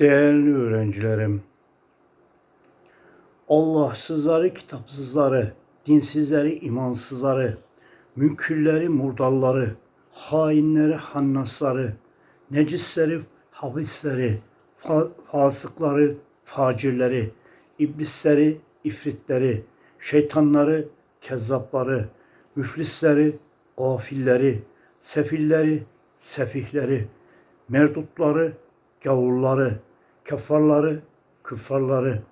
Değerli öğrencilerim, Allahsızları, kitapsızları, dinsizleri, imansızları, münkirleri, murdalları, hainleri, hannasları, necisleri, habisleri, fa- fasıkları, facirleri, iblisleri, ifritleri, şeytanları, kezzapları, müflisleri, gafilleri, sefilleri, sefihleri, merdutları, gavurları, kefarları, küffarları,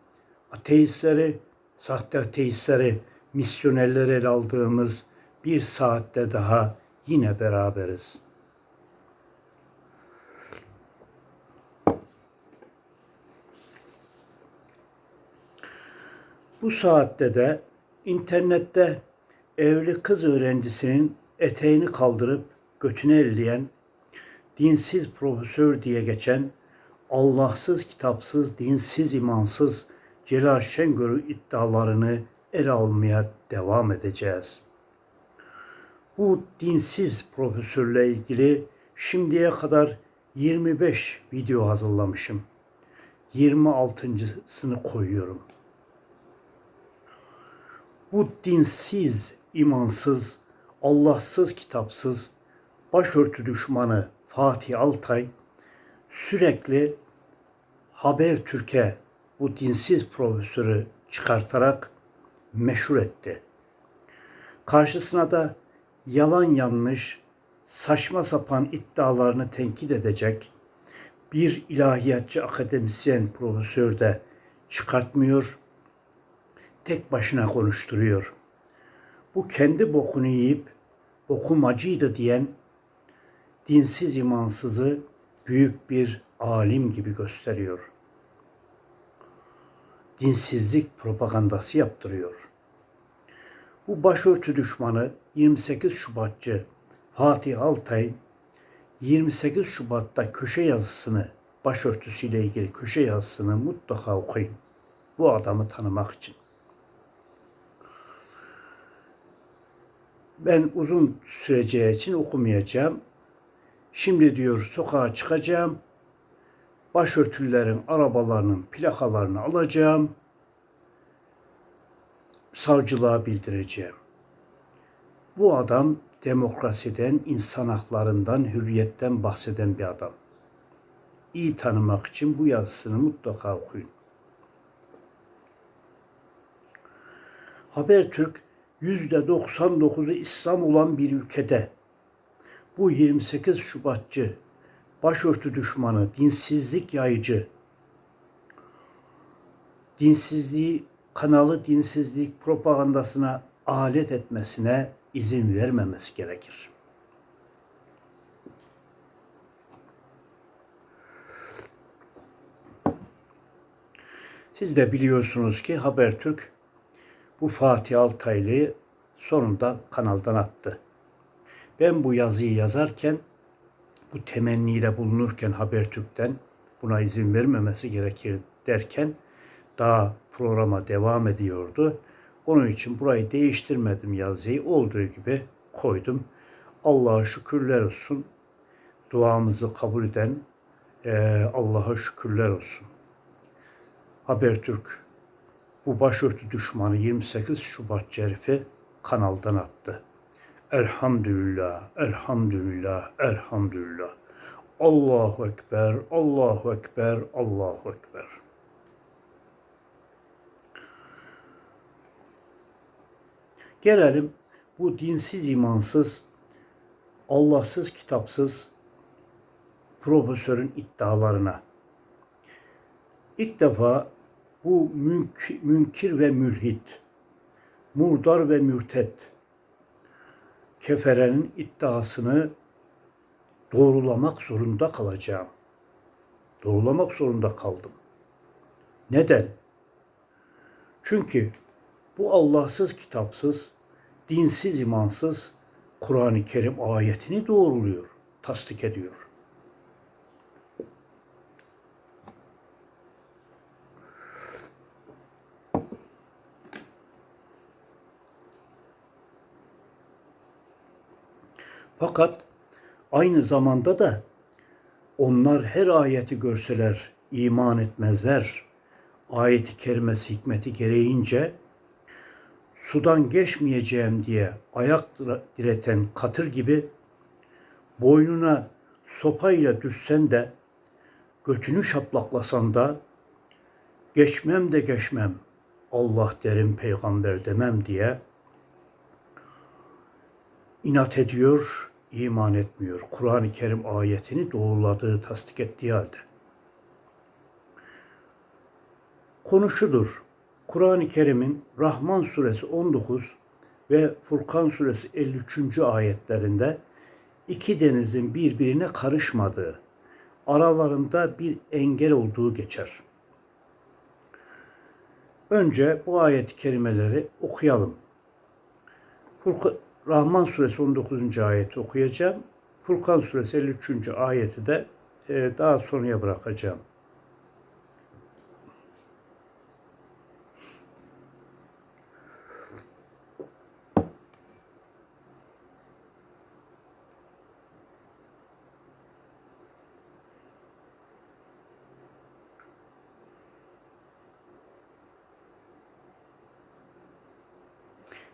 ateistleri, sahte ateistleri, misyonerleri ele aldığımız bir saatte daha yine beraberiz. Bu saatte de internette evli kız öğrencisinin eteğini kaldırıp götünü elleyen, dinsiz profesör diye geçen, Allahsız, kitapsız, dinsiz, imansız Celal Şengör iddialarını ele almaya devam edeceğiz. Bu dinsiz profesörle ilgili şimdiye kadar 25 video hazırlamışım. 26.sını koyuyorum. Bu dinsiz, imansız, Allahsız, kitapsız, başörtü düşmanı Fatih Altay sürekli Habertürk'e bu dinsiz profesörü çıkartarak meşhur etti. Karşısına da yalan yanlış, saçma sapan iddialarını tenkit edecek bir ilahiyatçı akademisyen profesör de çıkartmıyor, tek başına konuşturuyor. Bu kendi bokunu yiyip okumacıydı diyen dinsiz imansızı büyük bir alim gibi gösteriyor. Dinsizlik propagandası yaptırıyor. Bu başörtü düşmanı 28 Şubatçı Fatih Altay 28 Şubat'ta köşe yazısını başörtüsüyle ilgili köşe yazısını mutlaka okuyun. Bu adamı tanımak için. Ben uzun süreceği için okumayacağım. Şimdi diyor sokağa çıkacağım. Başörtülerin arabalarının plakalarını alacağım. Savcılığa bildireceğim. Bu adam demokrasiden, insan haklarından, hürriyetten bahseden bir adam. İyi tanımak için bu yazısını mutlaka okuyun. Habertürk %99'u İslam olan bir ülkede bu 28 Şubatçı, başörtü düşmanı, dinsizlik yayıcı, dinsizliği, kanalı dinsizlik propagandasına alet etmesine izin vermemesi gerekir. Siz de biliyorsunuz ki Habertürk bu Fatih Altaylı'yı sonunda kanaldan attı. Ben bu yazıyı yazarken, bu temenniyle bulunurken Habertürk'ten buna izin vermemesi gerekir derken daha programa devam ediyordu. Onun için burayı değiştirmedim yazıyı. Olduğu gibi koydum. Allah'a şükürler olsun. Duamızı kabul eden eee, Allah'a şükürler olsun. Habertürk bu başörtü düşmanı 28 Şubat Cerifi kanaldan attı. Elhamdülillah, elhamdülillah, elhamdülillah. Allahu Ekber, Allahu Ekber, Allahu Ekber. Gelelim bu dinsiz, imansız, Allahsız, kitapsız profesörün iddialarına. İlk defa bu münk, münkir ve mülhit, murdar ve mürtet keferenin iddiasını doğrulamak zorunda kalacağım. Doğrulamak zorunda kaldım. Neden? Çünkü bu Allahsız, kitapsız, dinsiz, imansız Kur'an-ı Kerim ayetini doğruluyor, tasdik ediyor. Fakat aynı zamanda da onlar her ayeti görseler iman etmezler. Ayeti kerimesi hikmeti gereğince sudan geçmeyeceğim diye ayak direten katır gibi boynuna sopayla düşsen de götünü şaplaklasan da geçmem de geçmem Allah derim peygamber demem diye inat ediyor, iman etmiyor. Kur'an-ı Kerim ayetini doğruladığı, tasdik ettiği halde. Konu şudur. Kur'an-ı Kerim'in Rahman suresi 19 ve Furkan suresi 53. ayetlerinde iki denizin birbirine karışmadığı, aralarında bir engel olduğu geçer. Önce bu ayet-i kerimeleri okuyalım. Rahman suresi 19. ayeti okuyacağım. Furkan suresi 53. ayeti de e, daha sonraya bırakacağım.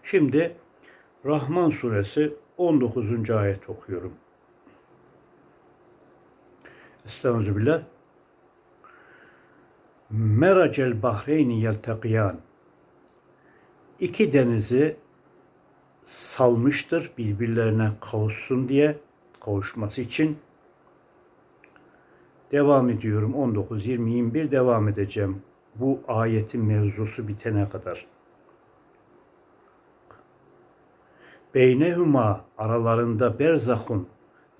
Şimdi Rahman suresi 19. ayet okuyorum. Estağfirullah. Meracel bahreyni yeltekiyan. İki denizi salmıştır birbirlerine kavuşsun diye, kavuşması için. Devam ediyorum 19, 20, 21 devam edeceğim. Bu ayetin mevzusu bitene kadar. Beynehuma aralarında berzahun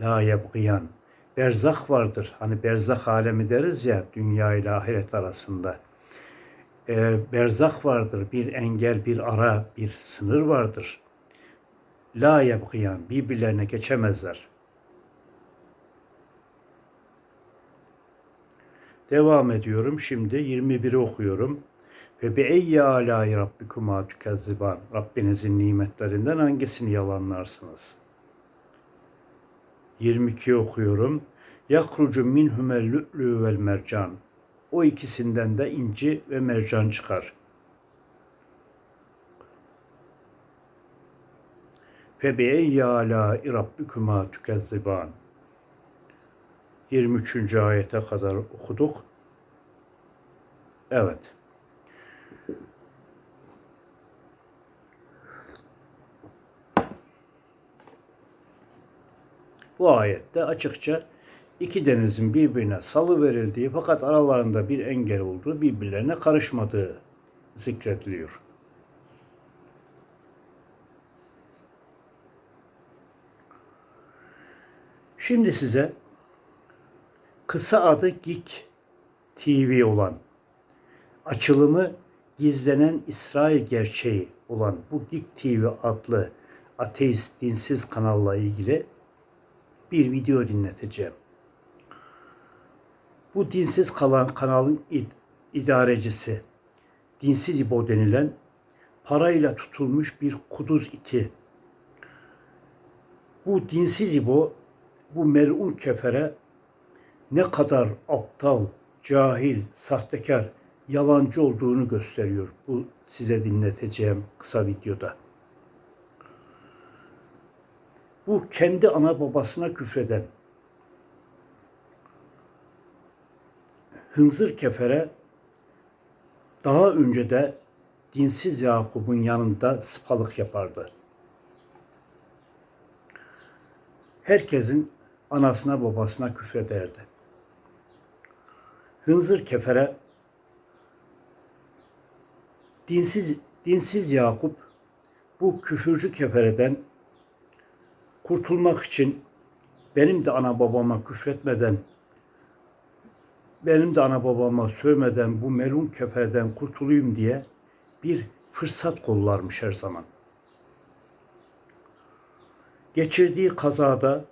la yebgiyan. Berzah vardır. Hani berzah alemi deriz ya dünya ile ahiret arasında. E, berzah vardır. Bir engel, bir ara, bir sınır vardır. La yebgiyan. Birbirlerine geçemezler. Devam ediyorum. Şimdi 21'i okuyorum. Ve bi eyyi alâi rabbikuma tükezziban. Rabbinizin nimetlerinden hangisini yalanlarsınız? 22 okuyorum. Yakrucu minhumel lü'lü vel mercan. O ikisinden de inci ve mercan çıkar. Fe bi eyyi alâi rabbikuma tükezziban. 23. ayete kadar okuduk. Evet. Bu ayette açıkça iki denizin birbirine salı verildiği fakat aralarında bir engel olduğu birbirlerine karışmadığı zikrediliyor. Şimdi size kısa adı Gik TV olan açılımı gizlenen İsrail gerçeği olan bu Gik TV adlı ateist dinsiz kanalla ilgili bir video dinleteceğim. Bu dinsiz kalan kanalın id idarecisi, dinsiz İbo denilen parayla tutulmuş bir kuduz iti. Bu dinsiz İbo, bu melun kefere ne kadar aptal, cahil, sahtekar, yalancı olduğunu gösteriyor bu size dinleteceğim kısa videoda. Bu kendi ana babasına küfreden Hınzır Kefer'e daha önce de dinsiz Yakup'un yanında sıpalık yapardı. Herkesin anasına babasına küfrederdi. Hınzır Kefer'e dinsiz dinsiz Yakup bu küfürcü kefereden kurtulmak için benim de ana babama küfretmeden, benim de ana babama sövmeden bu melun keferden kurtulayım diye bir fırsat kollarmış her zaman. Geçirdiği kazada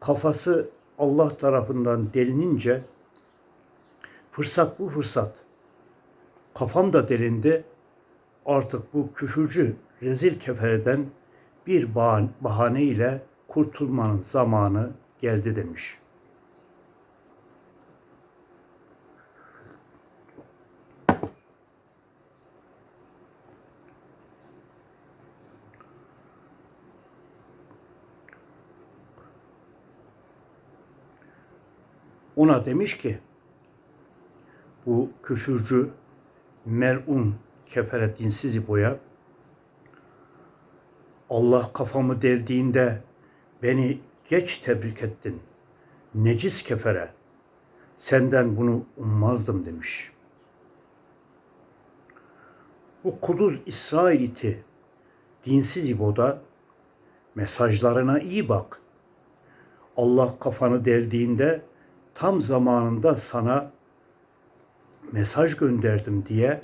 kafası Allah tarafından delinince fırsat bu fırsat. Kafam da delindi. Artık bu küfürcü rezil keferden bir bahane ile kurtulmanın zamanı geldi demiş. Ona demiş ki bu küfürcü melun kefere dinsiz boya Allah kafamı deldiğinde beni geç tebrik ettin. Necis kefere. Senden bunu ummazdım demiş. Bu kuduz İsrail iti dinsiz İbo'da mesajlarına iyi bak. Allah kafanı deldiğinde tam zamanında sana mesaj gönderdim diye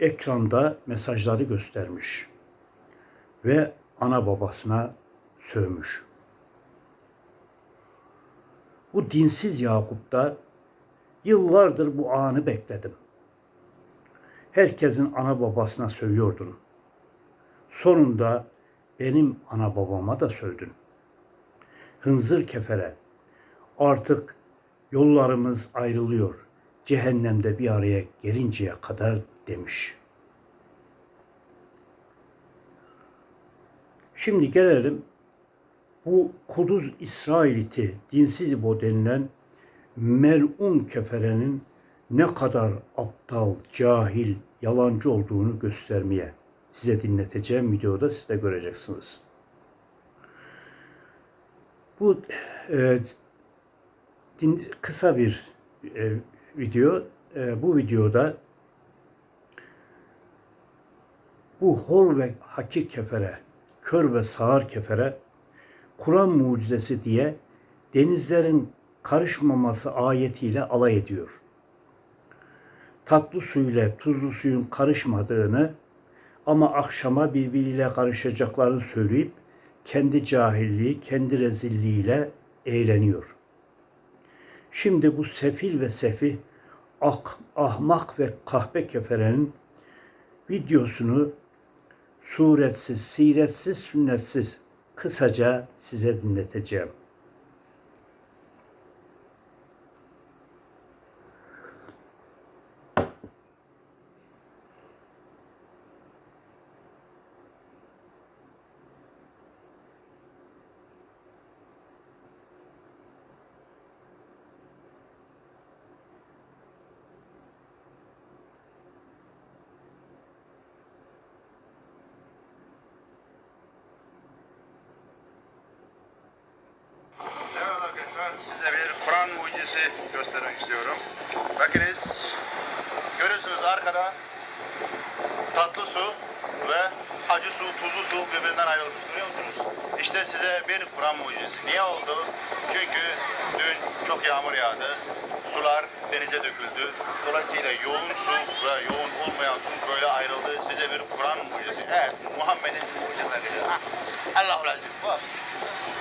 ekranda mesajları göstermiş ve ana babasına sövmüş. Bu dinsiz Yakup da yıllardır bu anı bekledim. Herkesin ana babasına sövüyordun. Sonunda benim ana babama da sövdün. Hınzır kefere, artık yollarımız ayrılıyor. Cehennemde bir araya gelinceye kadar demiş. Şimdi gelelim bu Kuduz İsrailiti, dinsiz İbo denilen melun keferenin ne kadar aptal, cahil, yalancı olduğunu göstermeye size dinleteceğim videoda siz de göreceksiniz. Bu e, din, kısa bir e, video. E, bu videoda bu hor ve hakir kefere, kör ve sağır kefere Kur'an mucizesi diye denizlerin karışmaması ayetiyle alay ediyor. Tatlı suyla tuzlu suyun karışmadığını ama akşama birbiriyle karışacaklarını söyleyip kendi cahilliği, kendi rezilliğiyle eğleniyor. Şimdi bu sefil ve sefih, ah, ahmak ve kahpe keferenin videosunu suretsiz, siretsiz, sünnetsiz kısaca size dinleteceğim. Evet arkadaşlar size bir Mucizesi göstermek istiyorum. Bakınız görüyorsunuz arkada tatlı su ve acı su, tuzlu su birbirinden ayrılmış görüyor musunuz? İşte size bir Kur'an mucizesi. Niye oldu? Çünkü dün çok yağmur yağdı. Sular denize döküldü. Dolayısıyla yoğun su ve yoğun olmayan su böyle ayrıldı. Size bir Kur'an mucizesi. Evet, Muhammed'in mucizesi Allah'u lazım.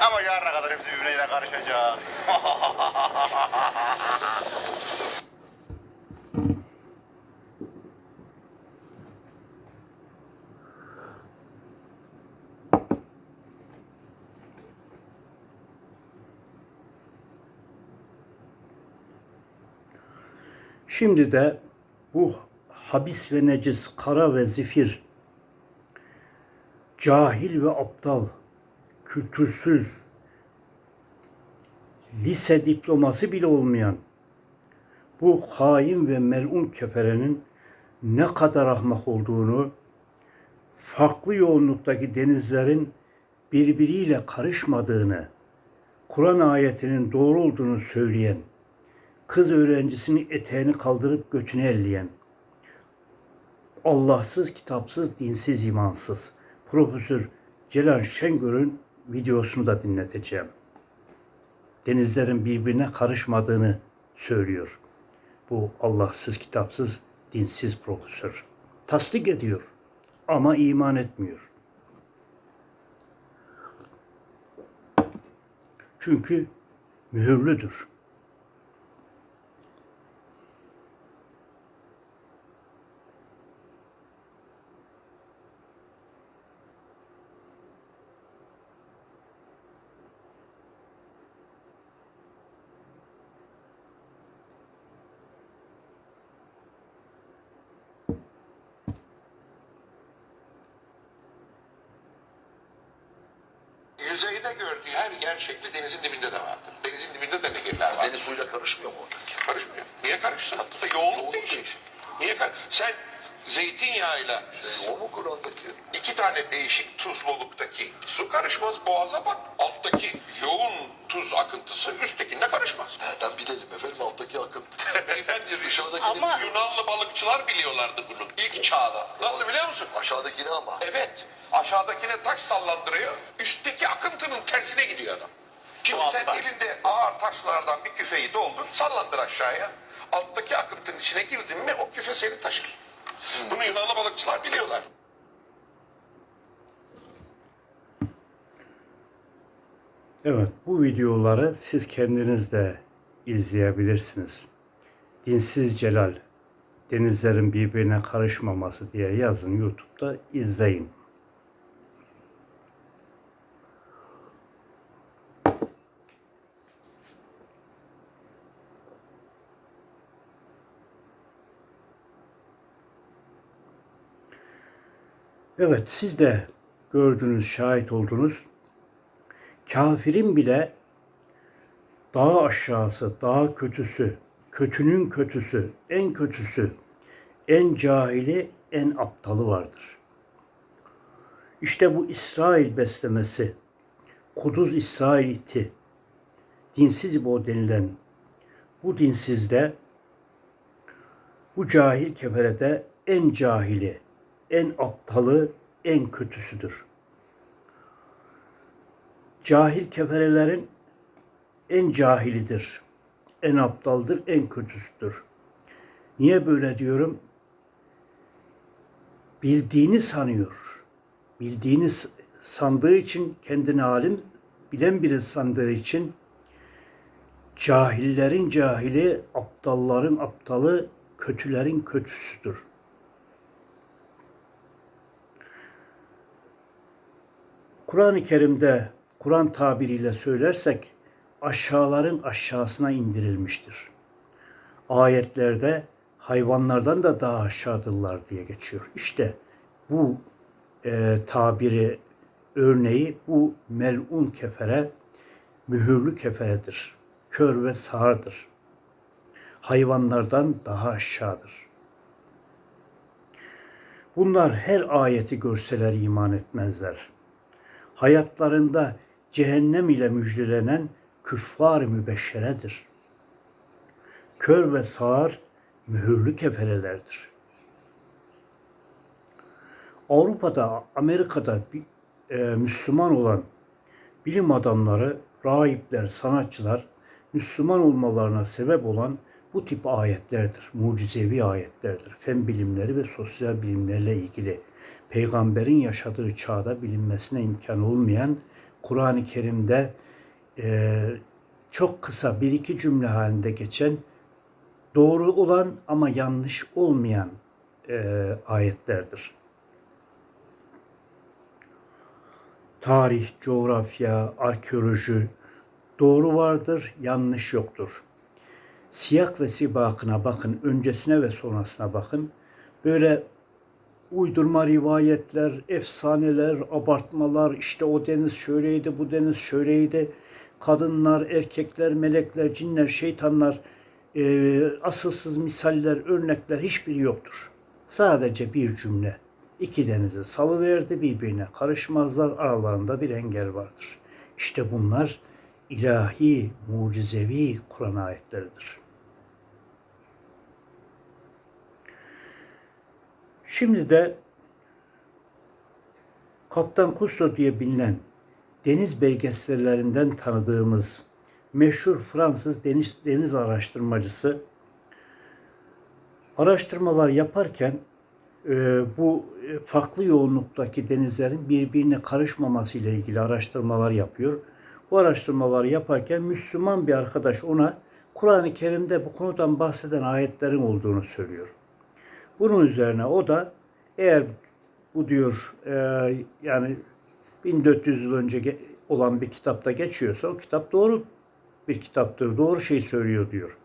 Ama yarına kadar hepsi birbirine karışacak. Şimdi de bu habis ve necis, kara ve zifir, cahil ve aptal, kültürsüz, lise diploması bile olmayan bu hain ve melun keferenin ne kadar ahmak olduğunu, farklı yoğunluktaki denizlerin birbiriyle karışmadığını, Kur'an ayetinin doğru olduğunu söyleyen, kız öğrencisinin eteğini kaldırıp götünü elleyen, Allahsız, kitapsız, dinsiz, imansız Profesör Celal Şengör'ün videosunu da dinleteceğim. Denizlerin birbirine karışmadığını söylüyor. Bu Allahsız, kitapsız, dinsiz profesör. Tasdik ediyor ama iman etmiyor. Çünkü mühürlüdür. Yüzeyde gördüğü her gerçekli denizin dibinde de vardır. denizin dibinde de nehirler var. Deniz suyla karışmıyor mu oradaki? Karışmıyor. Niye karışsın? Yoğunluk değişik. Niye kar? Sen zeytinyağıyla E, o mu Kur'an'daki? iki tane değişik tuzluluktaki su karışmaz. Boğaza bak. Alttaki yoğun tuz akıntısı üsttekinde karışmaz. Nereden bilelim efendim alttaki akıntı. Beyefendi Aşağıdaki Ama- Yunanlı balıkçılar biliyorlardı bunu ilk çağda. Nasıl biliyor musun? Aşağıdakini ama. Evet. Aşağıdakine taş sallandırıyor. Üstteki akıntının tersine gidiyor adam. Şimdi sen elinde ağır taşlardan bir küfeyi doldur, sallandır aşağıya. Alttaki akıntının içine girdin mi o küfe seni taşır. Bunu Yunanlı balıkçılar biliyorlar. Evet, bu videoları siz kendiniz de izleyebilirsiniz. Dinsiz Celal, denizlerin birbirine karışmaması diye yazın YouTube'da izleyin. Evet, siz de gördünüz, şahit oldunuz. Kafirin bile daha aşağısı, daha kötüsü, kötünün kötüsü, en kötüsü, en cahili, en aptalı vardır. İşte bu İsrail beslemesi, Kuduz İsrail iti, dinsiz İbo denilen bu dinsizde, bu cahil keferede en cahili, en aptalı, en kötüsüdür cahil keferelerin en cahilidir, en aptaldır, en kötüsüdür. Niye böyle diyorum? Bildiğini sanıyor. Bildiğini sandığı için kendini alim, bilen biri sandığı için cahillerin cahili, aptalların aptalı, kötülerin kötüsüdür. Kur'an-ı Kerim'de Kur'an tabiriyle söylersek aşağıların aşağısına indirilmiştir. Ayetlerde hayvanlardan da daha aşağıdırlar diye geçiyor. İşte bu e, tabiri örneği bu melun kefere mühürlü keferedir. Kör ve sağırdır. Hayvanlardan daha aşağıdır. Bunlar her ayeti görseler iman etmezler hayatlarında cehennem ile müjdelenen küffar mübeşşeredir. Kör ve sağır mühürlü keferelerdir. Avrupa'da, Amerika'da e, Müslüman olan bilim adamları, rahipler, sanatçılar Müslüman olmalarına sebep olan bu tip ayetlerdir. Mucizevi ayetlerdir. Fen bilimleri ve sosyal bilimlerle ilgili peygamberin yaşadığı çağda bilinmesine imkan olmayan Kur'an-ı Kerim'de e, çok kısa bir iki cümle halinde geçen doğru olan ama yanlış olmayan e, ayetlerdir. Tarih, coğrafya, arkeoloji doğru vardır, yanlış yoktur. Siyak ve sibakına bakın, öncesine ve sonrasına bakın. Böyle uydurma rivayetler, efsaneler, abartmalar, işte o deniz şöyleydi, bu deniz şöyleydi. Kadınlar, erkekler, melekler, cinler, şeytanlar, e, asılsız misaller, örnekler hiçbiri yoktur. Sadece bir cümle. İki denizi salıverdi birbirine karışmazlar aralarında bir engel vardır. İşte bunlar ilahi, mucizevi Kur'an ayetleridir. Şimdi de Kaptan Cousteau diye bilinen deniz belgesellerinden tanıdığımız meşhur Fransız deniz, deniz araştırmacısı araştırmalar yaparken e, bu e, farklı yoğunluktaki denizlerin birbirine karışmaması ile ilgili araştırmalar yapıyor. Bu araştırmaları yaparken Müslüman bir arkadaş ona Kur'an-ı Kerim'de bu konudan bahseden ayetlerin olduğunu söylüyor. Bunun üzerine o da eğer bu diyor e, yani 1400 yıl önce olan bir kitapta geçiyorsa o kitap doğru bir kitaptır. Doğru şey söylüyor diyor.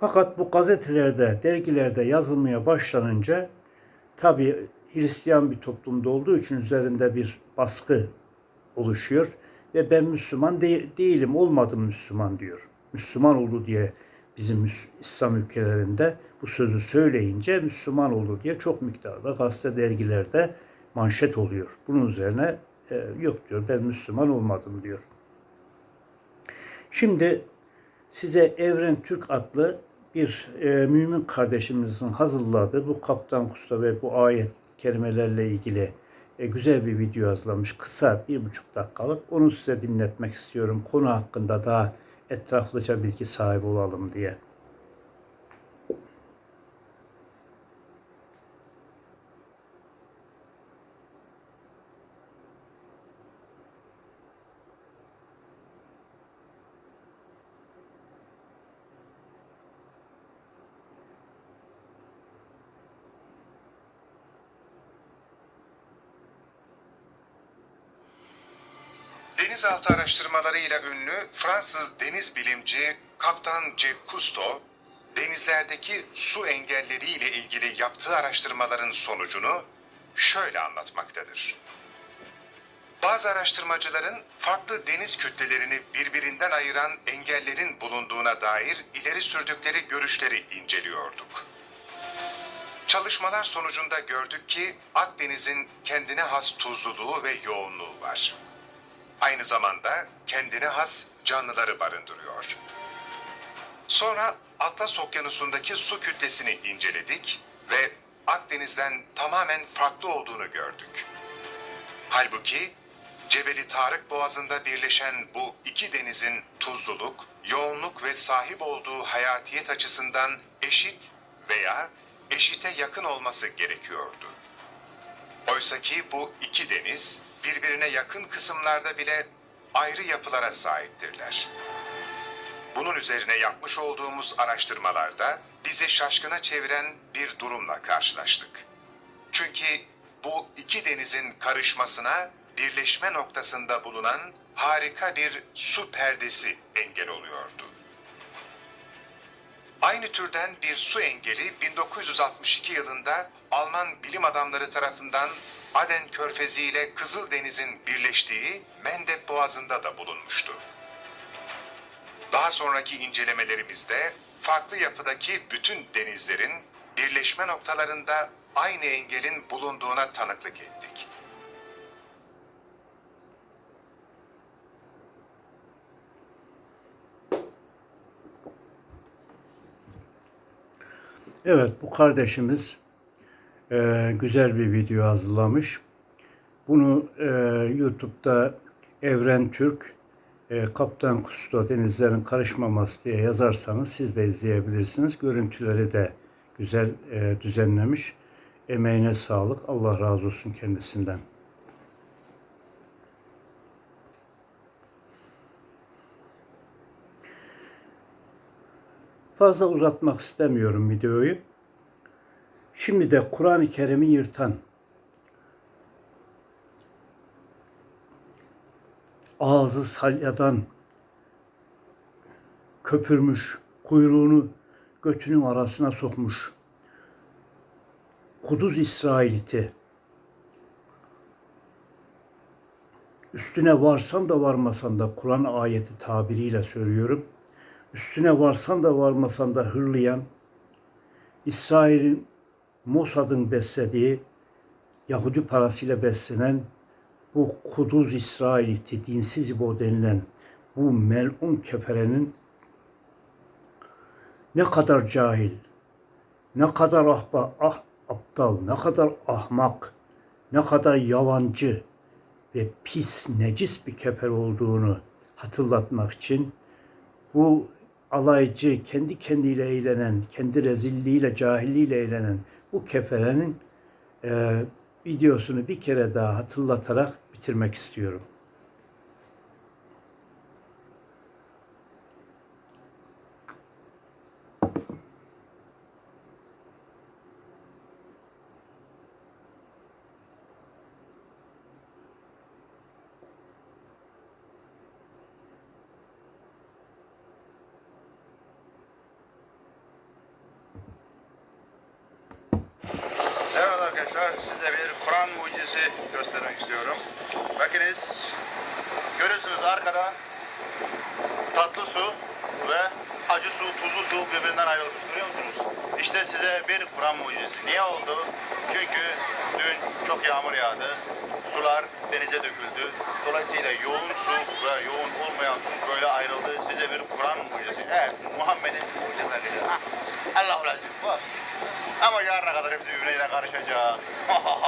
Fakat bu gazetelerde, dergilerde yazılmaya başlanınca tabi Hristiyan bir toplumda olduğu için üzerinde bir baskı oluşuyor ve ben Müslüman de- değilim, olmadım Müslüman diyor. Müslüman oldu diye bizim İslam ülkelerinde bu sözü söyleyince Müslüman oldu diye çok miktarda gazete dergilerde manşet oluyor. Bunun üzerine e, yok diyor ben Müslüman olmadım diyor. Şimdi size Evren Türk adlı bir e, mümin kardeşimizin hazırladığı bu kaptan kusta ve bu ayet kelimelerle ilgili e, güzel bir video hazırlamış. Kısa bir buçuk dakikalık. Onu size dinletmek istiyorum. Konu hakkında daha etraflıca bilgi sahibi olalım diye. Denizaltı araştırmalarıyla ünlü Fransız deniz bilimci Kaptan Jacques Cousteau, denizlerdeki su engelleriyle ilgili yaptığı araştırmaların sonucunu şöyle anlatmaktadır. Bazı araştırmacıların farklı deniz kütlelerini birbirinden ayıran engellerin bulunduğuna dair ileri sürdükleri görüşleri inceliyorduk. Çalışmalar sonucunda gördük ki Akdeniz'in kendine has tuzluluğu ve yoğunluğu var aynı zamanda kendine has canlıları barındırıyor. Sonra Atlas Okyanusu'ndaki su kütlesini inceledik ve Akdeniz'den tamamen farklı olduğunu gördük. Halbuki Cebeli Tarık Boğazı'nda birleşen bu iki denizin tuzluluk, yoğunluk ve sahip olduğu hayatiyet açısından eşit veya eşite yakın olması gerekiyordu. Oysaki bu iki deniz birbirine yakın kısımlarda bile ayrı yapılara sahiptirler. Bunun üzerine yapmış olduğumuz araştırmalarda bizi şaşkına çeviren bir durumla karşılaştık. Çünkü bu iki denizin karışmasına birleşme noktasında bulunan harika bir su perdesi engel oluyordu. Aynı türden bir su engeli 1962 yılında Alman bilim adamları tarafından Aden Körfezi ile Kızıldeniz'in birleştiği Mendeb Boğazı'nda da bulunmuştu. Daha sonraki incelemelerimizde farklı yapıdaki bütün denizlerin birleşme noktalarında aynı engelin bulunduğuna tanıklık ettik. Evet bu kardeşimiz e, güzel bir video hazırlamış. Bunu e, YouTube'da Evren Türk e, Kaptan Kusto Denizlerin Karışmaması diye yazarsanız siz de izleyebilirsiniz. Görüntüleri de güzel e, düzenlemiş. Emeğine sağlık. Allah razı olsun kendisinden. Fazla uzatmak istemiyorum videoyu. Şimdi de Kur'an-ı Kerim'i yırtan, ağzı salyadan köpürmüş, kuyruğunu götünün arasına sokmuş, Kuduz İsrailiti, üstüne varsan da varmasan da Kur'an ayeti tabiriyle söylüyorum, üstüne varsan da varmasan da hırlayan, İsrail'in Mossad'ın beslediği Yahudi parasıyla beslenen bu Kuduz İsrailiti, dinsiz İbo denilen bu melun keferenin ne kadar cahil, ne kadar ahba, ah, aptal, ne kadar ahmak, ne kadar yalancı ve pis, necis bir kefer olduğunu hatırlatmak için bu alaycı, kendi kendiyle eğlenen, kendi rezilliğiyle, cahilliğiyle eğlenen bu keferenin e, videosunu bir kere daha hatırlatarak bitirmek istiyorum. Evet mucizesi göstermek istiyorum. Bakınız Görüyorsunuz arkada tatlı su ve acı su, tuzlu su birbirinden ayrılmış. Görüyor musunuz? İşte size bir Kur'an mucizesi. Niye oldu? Çünkü dün çok yağmur yağdı. Sular denize döküldü. Dolayısıyla yoğun su ve yoğun olmayan su böyle ayrıldı. Size bir Kur'an mucizesi. Evet, Muhammed'in mucizeleri. Ha, Allah'u lazım. Ama yarına kadar hepsi birbirine karışacak.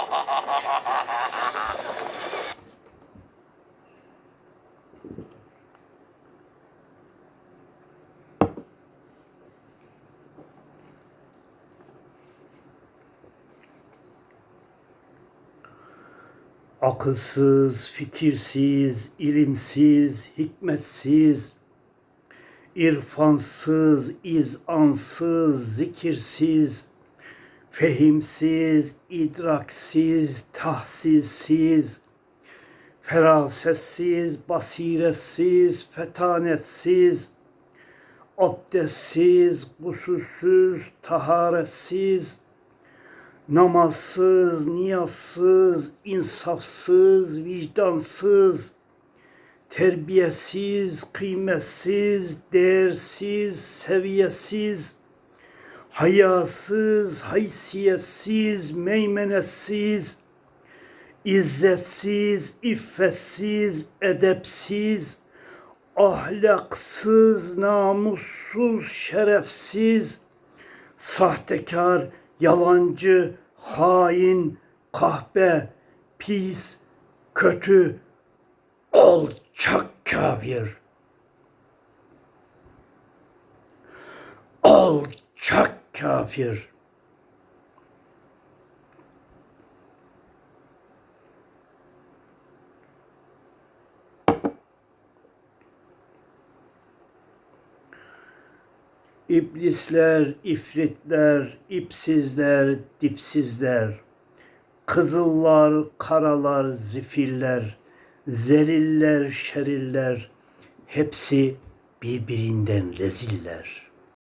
akılsız, fikirsiz, ilimsiz, hikmetsiz, irfansız, izansız, zikirsiz, fehimsiz, idraksiz, tahsilsiz, ferasetsiz, basiretsiz, fetanetsiz, abdestsiz, gusülsüz, taharetsiz, namazsız, niyazsız, insafsız, vicdansız, terbiyesiz, kıymetsiz, değersiz, seviyesiz, hayasız, haysiyetsiz, meymenetsiz, izzetsiz, iffetsiz, edepsiz, ahlaksız, namussuz, şerefsiz, sahtekar, yalancı, hain, kahpe, pis, kötü, alçak kafir. Alçak kafir. İblisler, ifritler, ipsizler, dipsizler, kızıllar, karalar, zifirler, zeliller, şeriller, hepsi birbirinden reziller.